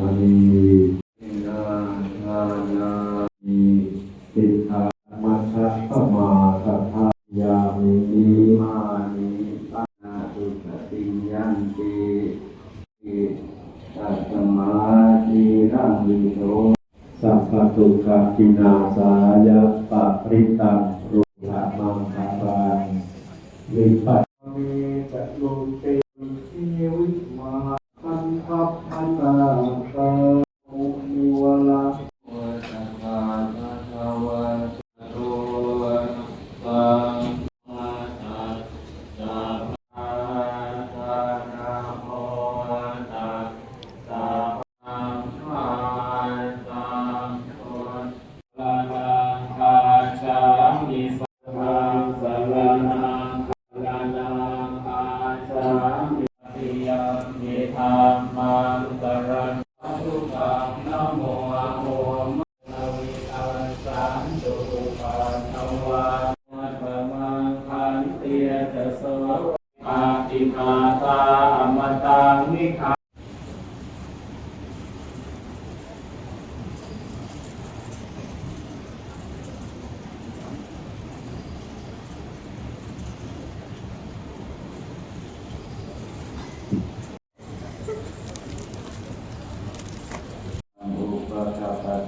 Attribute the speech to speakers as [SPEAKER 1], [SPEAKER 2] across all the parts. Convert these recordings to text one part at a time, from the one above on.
[SPEAKER 1] มณีสิลาทานามิสิกขามัชฌะมาสัทธายามินิมานิปานาตุสติยันติตัสมาธิรังวิโสสัพพตุกะกินาสายะปะริตังรุหะมังคารังวิปัสสมีจะลุเต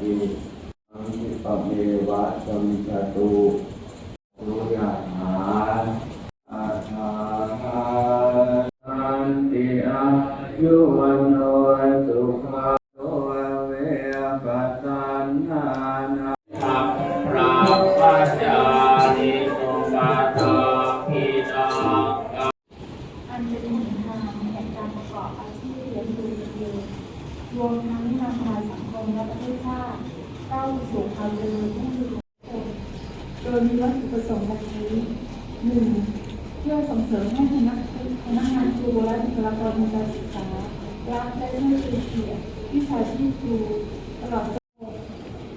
[SPEAKER 1] กาปติอังนิปะเมวะสมิจตุรุยะหาอาชาหาสันติอายุวันโนสุขาโตเวปัสส สู่
[SPEAKER 2] ความเจริญรุ่งเรืองของโดยมีวัตถุประสงค์ดังนี้หนึ่งเพื่อส่งเสริมให้นักพนักงานครูและบุคลากรทางการศึกษารักและให้เป็นเกียรติวิชาชีพครูตลอดจน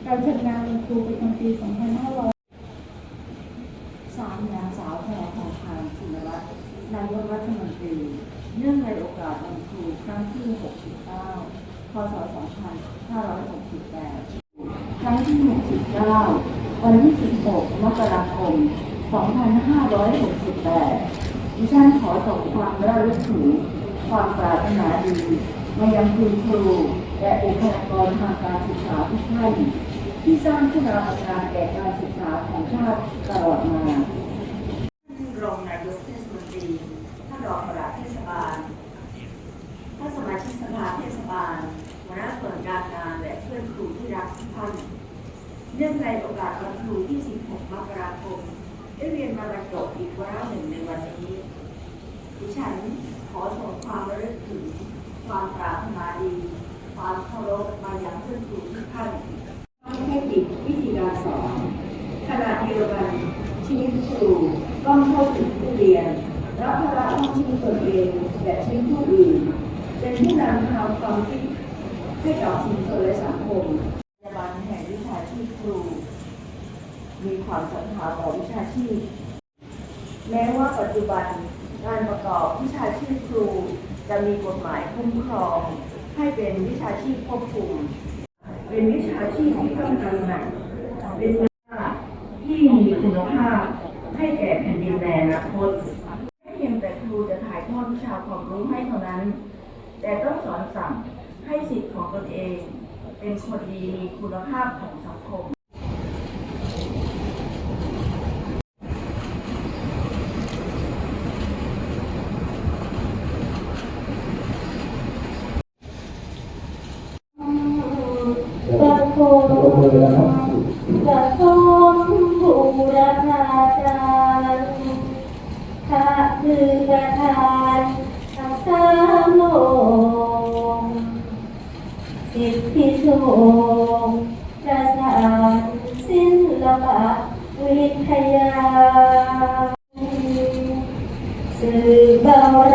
[SPEAKER 2] การจัดงานวันครูประจำปี2500
[SPEAKER 3] สามนางสาวแพรทองคำศิลวัฒน์นายกรัฐมนตรี เนื่องในโอกาสวันครูครั้งที่ 69 พศ 2568 ครั้งที่ 69 วันที่ 16มาคม 2568 ดิฉันขอส่งความระลึกถึงความปรารถนาดีมายังคุณครู และบุคลากรทางการศึกษาทุกท่านที่สร้างคุณงามการแก่การศึกษาของชาติตลอดมา ท่านรองนายกเทศมนตรี ท่านรองปลัดเทศบาล ท่านสมาชิกสภาเทศบาลหัวหน้าส่วนการงานและเพื่อนครูที่รักทุกท่าน เนื่องในโอกาสวันครูที่ 16 มกราคม ได้เรียนมาบรรจบอีกวาระหนึ่งในวันนี้ ดิ ฉันขอส่งความระลึกถึงความปรารถนาดี ความเคารพมาอยังเพื่อนครูทุกท่านเทคนิควิธีการสอนขณะเดียวกันชีวิตครูต้องเข้าถึงผู้เรียนรับภาระต้องชีวิตตนเองและชีวิตผู้อื่น เป็นผู้นำทางความคิดให้กับชุมชนและสังคมปัจจุบันแห่งวิชาชีพครู มีความศรัทธาต่อวิชาชีพ แม้ว่าปัจจุบัน การประกอบวิชาชีพครู จะมีกฎหมายคุ้มครอง ให้เป็นวิชาชีพควบคุม เป็นวิชาชีพที่ต้องการหนักเป็นวิชาที่มีคุณภาพให้แก่แผ่นดินในอนาคตไม่เพียงแต่ครูจะถ่ายทอดวิชาความรู้ให้เท่านั้น แต่ต้องสอนสั่งให้สิทธิ์ของตนเอง เป็นคนดีมีคุณภาพของสังคม
[SPEAKER 2] กระทงกระทงบูรพาจารย์พระ คือประธานทั้งสามโลกสิทธิชมประสานศิลปะวิทยา สื่อบาว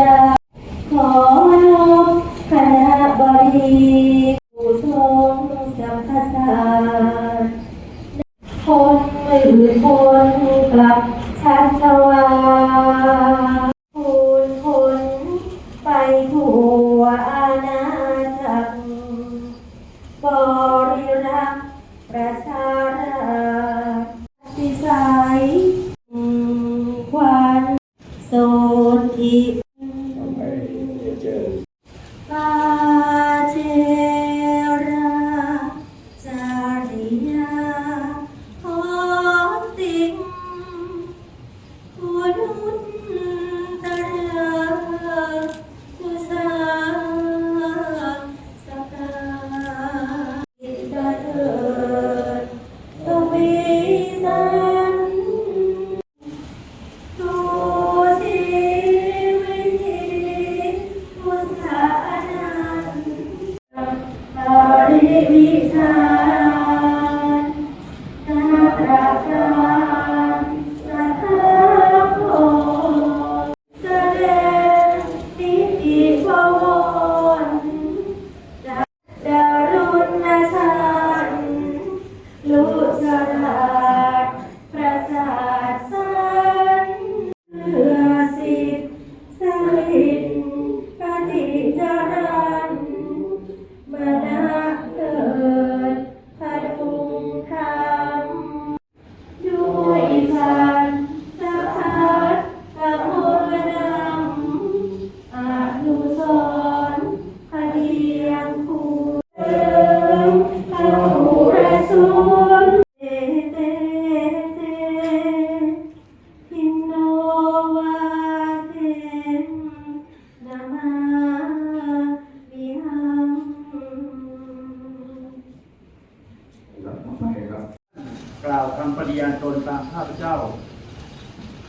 [SPEAKER 2] ฏิ
[SPEAKER 4] ญาณตนตามข้าพเจ้า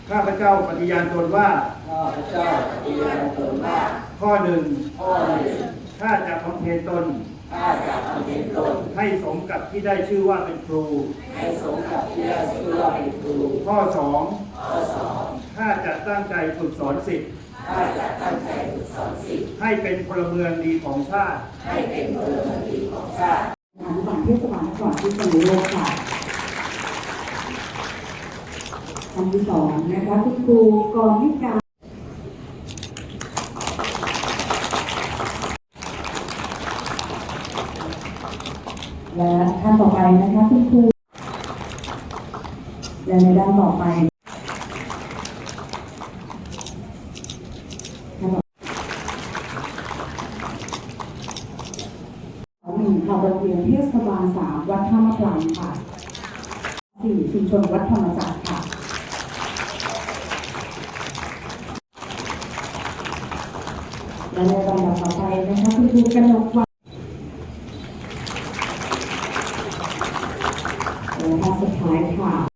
[SPEAKER 4] ข้าพเจ้าปฏิญาณตนว่า
[SPEAKER 3] ข้าพเจ้าปฏิญาณตนว่า
[SPEAKER 4] ข้อหนึ่ง
[SPEAKER 3] ข้อหนึ่ง
[SPEAKER 4] ข้าจะบำเพ็ญตน
[SPEAKER 3] ข้าจะบำเพ็ญตน
[SPEAKER 4] ให้สมกับที่ได้ชื่อว่าเป็นครู
[SPEAKER 3] ให้สมกับที่ได้ชื่อว่าเป็นครู
[SPEAKER 4] ข้อสอง
[SPEAKER 3] ข้อสอง
[SPEAKER 4] ข้าจะตั้งใจฝึกสอนสิทธิ์
[SPEAKER 3] ข้าจะตั้งใจฝึกสอนสิทธิ์
[SPEAKER 4] ให้เป็นพลเมืองดีของชาติ
[SPEAKER 3] ให้เป็นพลเมืองดีของชาติ
[SPEAKER 5] สถานบัณเทศบาลนครพิษณุโลกค่ะ คำที่สองนะคะคุณครูกรวิการและท่านต่อไปนะคะคุณครูและในด้านต่อไปท่านต่อของหนึ่งค่ะโรงเรียนเทศบาลสามวัดท่ามะปรางค่ะสี่ชุมชนวัดธรรมจักร วาระสุดท้ายค่ะ